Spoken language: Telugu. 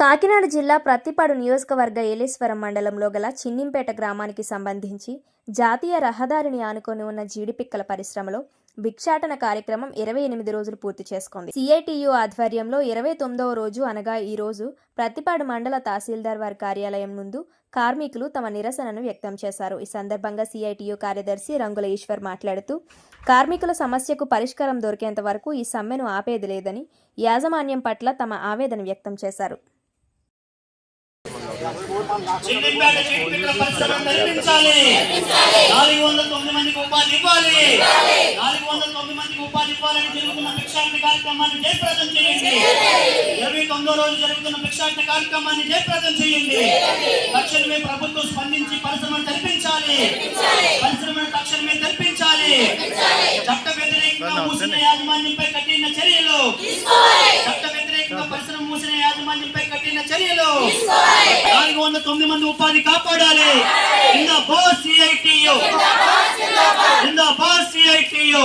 కాకినాడ జిల్లా ప్రత్తిపాడు నియోజకవర్గ ఏలేశ్వరం మండలంలో గల చిన్నింపేట గ్రామానికి సంబంధించి జాతీయ రహదారిని ఆనుకొని ఉన్న జీడిపిక్కల పరిశ్రమలో భిక్షాటన కార్యక్రమం ఇరవై ఎనిమిది రోజులు పూర్తి చేసుకుంది. సిఐటియు ఆధ్వర్యంలో ఇరవై తొమ్మిదవ రోజు అనగా ఈ రోజు ప్రత్తిపాడు మండల తహసీల్దార్ వారి కార్యాలయం ముందు కార్మికులు తమ నిరసనను వ్యక్తం చేశారు. ఈ సందర్భంగా సిఐటియు కార్యదర్శి రంగుల ఈశ్వర్ మాట్లాడుతూ కార్మికుల సమస్యకు పరిష్కారం దొరికేంత వరకు ఈ సమ్మెను ఆపేది లేదని యాజమాన్యం పట్ల తమ ఆవేదన వ్యక్తం చేశారు. పరిశ్రమ కల్పించాలి నాలుగు వందల తొమ్మిది మందికి ఉపాధి ఇవ్వాలి. నాలుగు వందల తొమ్మిది మందికి ఉపాధి ఇవ్వాలని జరుగుతున్న భిక్షాటన కార్యక్రమాన్ని జయప్రదం చేయండి. ఇరవై తొమ్మిదో రోజు జరుగుతున్న భిక్షాటన కార్యక్రమాన్ని జయప్రదం చేయండి. తక్షణమే ప్రభుత్వం స్పందించి పరిశ్రమను కల్పించాలి పరిశ్రమను తక్షణమే కల్పించాలి చట్ట వ్యతిరేకంగా మూసిన యాజమాన్యంపై కఠిన చర్యలు. చట్ట వ్యతిరేకంగా పరిశ్రమ మూసిన యాజమాన్యంపై కఠిన చర్యలు. వందల తొమ్మిది మంది ఉపాధి కాపాడాలి. ఇంద బాస్ సిఐటియు ఇంద బాస్ సిఐటియు